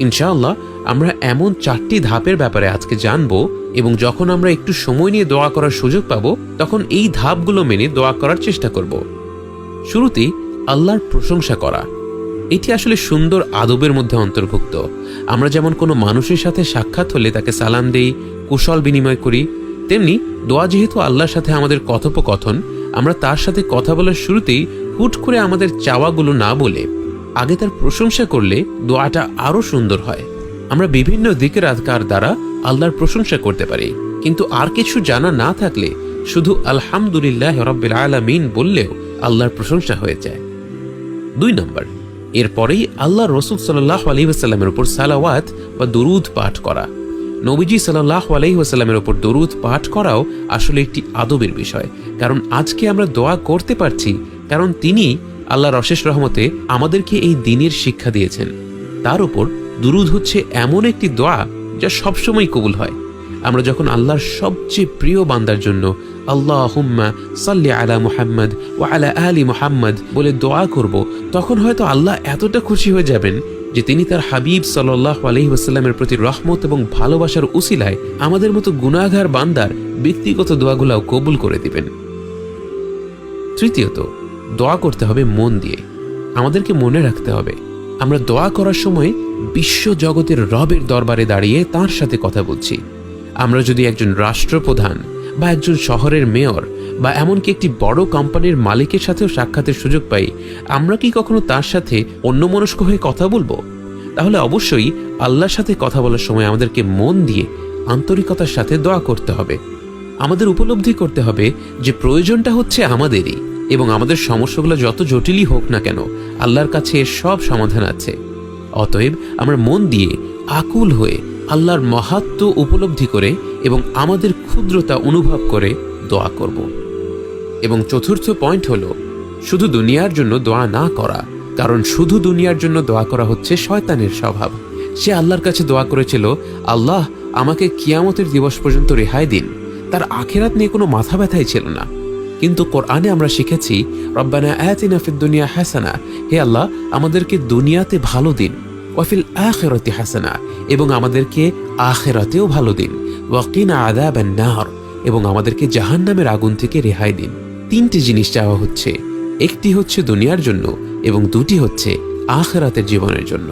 ইনশাআল্লাহ, আমরা এমন চারটি ধাপের ব্যাপারে আজকে জানব এবং যখন আমরা একটু সময় নিয়ে দোয়া করার সুযোগ পাবো, তখন এই ধাপগুলো মেনে দোয়া করার চেষ্টা করব। শুরুতেই আল্লাহর প্রশংসা করা। এটি আসলে সুন্দর আদবের মধ্যে অন্তর্ভুক্ত। আমরা যেমন কোনো মানুষের সাথে সাক্ষাৎ হলে তাকে সালাম দেই, কুশল বিনিময় করি, তেমনি দোয়া যেহেতু আল্লাহর সাথে আমাদের কথোপকথন, আমরা তার সাথে কথা বলার শুরুতেই হুট করে আমাদের চাওয়াগুলো না বলে আগে তার প্রশংসা করলে দোয়াটা আরও সুন্দর হয়। আমরা বিভিন্ন দিকের আজকার দ্বারা আল্লাহর প্রশংসা করতে পারি, কিন্তু আর কিছু জানা না থাকলে শুধু আলহামদুলিল্লাহ রব্বিল আলামিন বললেও আল্লাহর প্রশংসা হয়ে যায়। দুই নম্বর, এরপরেই আল্লাহ রসুল সাল্লাহ আলহিহাস্লামের উপর সালাওয়াত বা দরুদ পাঠ করা। নবীজি সাল্লাহ আলহিহাস্লামের উপর দরুদ পাঠ করাও আসলে একটি আদবের বিষয়, কারণ আজকে আমরা দোয়া করতে পারছি, কারণ তিনি আল্লাহর অশেষ রহমতে আমাদেরকে এই দিনের শিক্ষা দিয়েছেন। তার উপর দুরুদ হচ্ছে এমন একটি দোয়া যা সবসময় কবুল হয়। আমরা যখন আল্লাহর সবচেয়ে প্রিয় বান্দার জন্য আল্লাহ হুম্মা সাল্লি আলা মুহাম্মদ ও আলা আলী মুহাম্মদ বলে দোয়া করব, তখন হয়তো আল্লাহ এতটা খুশি হয়ে যাবেন যে তিনি তার হাবিব সাল্লাহ আলহি ওয়াসাল্লামের প্রতি রহমত এবং ভালোবাসার উসিলায় আমাদের মতো গুণাগার বান্দার ব্যক্তিগত দোয়াগুলাও কবুল করে দিবেন। তৃতীয়ত দোয়া করতে হবে মন দিয়ে। আমাদেরকে মনে রাখতে হবে, আমরা দোয়া করার সময় বিশ্ব জগতের রবের দরবারে দাঁড়িয়ে তার সাথে কথা বলছি। আমরা যদি একজন রাষ্ট্রপ্রধান বা একজন শহরের মেয়র বা এমনকি একটি বড় কোম্পানির মালিকের সাথেও সাক্ষাতের সুযোগ পাই, আমরা কি কখনো তার সাথে অন্যমনস্ক হয়ে কথা বলব? তাহলে অবশ্যই আল্লাহর সাথে কথা বলার সময় আমাদেরকে মন দিয়ে আন্তরিকতার সাথে দোয়া করতে হবে। আমাদের উপলব্ধি করতে হবে যে প্রয়োজনটা হচ্ছে আমাদেরই। এবং আমাদের সমস্যাগুলো যত জটিলই হোক না কেন, আল্লাহর কাছে এর সব সমাধান আছে। অতএব আমরা মন দিয়ে আকুল হয়ে আল্লাহর মহাত্ম উপলব্ধি করে এবং আমাদের ক্ষুদ্রতা অনুভব করে দোয়া করব। এবং চতুর্থ পয়েন্ট হলো, শুধু দুনিয়ার জন্য দোয়া না করা, কারণ শুধু দুনিয়ার জন্য দোয়া করা হচ্ছে শয়তানের স্বভাব। সে আল্লাহর কাছে দোয়া করেছিল, আল্লাহ, আমাকে কিয়ামতের দিবস পর্যন্ত রেহাই দিন। তার আখেরাত নিয়ে কোনো মাথা ব্যথাই ছিল না। কিন্তু কোরআনে আমরা শিখেছি, রব্বানা আয়াতিনা ফিদ দুনিয়া হাসানা হে আল্লাহ, আমাদেরকে দুনিয়াতে ভালো দিন ওয়াফিল আখেরাতে হাসানা, এবং আমাদেরকে আখেরাতেও ভালো দিন ওয়াকিনা আদাবান নাহর এবং আমাদেরকে জাহান্নামের আগুন থেকে রেহাই দিন। তিনটি জিনিস চাওয়া হচ্ছে, একটি হচ্ছে দুনিয়ার জন্য, এবং দুটি হচ্ছে আখেরাতের জীবনের জন্য।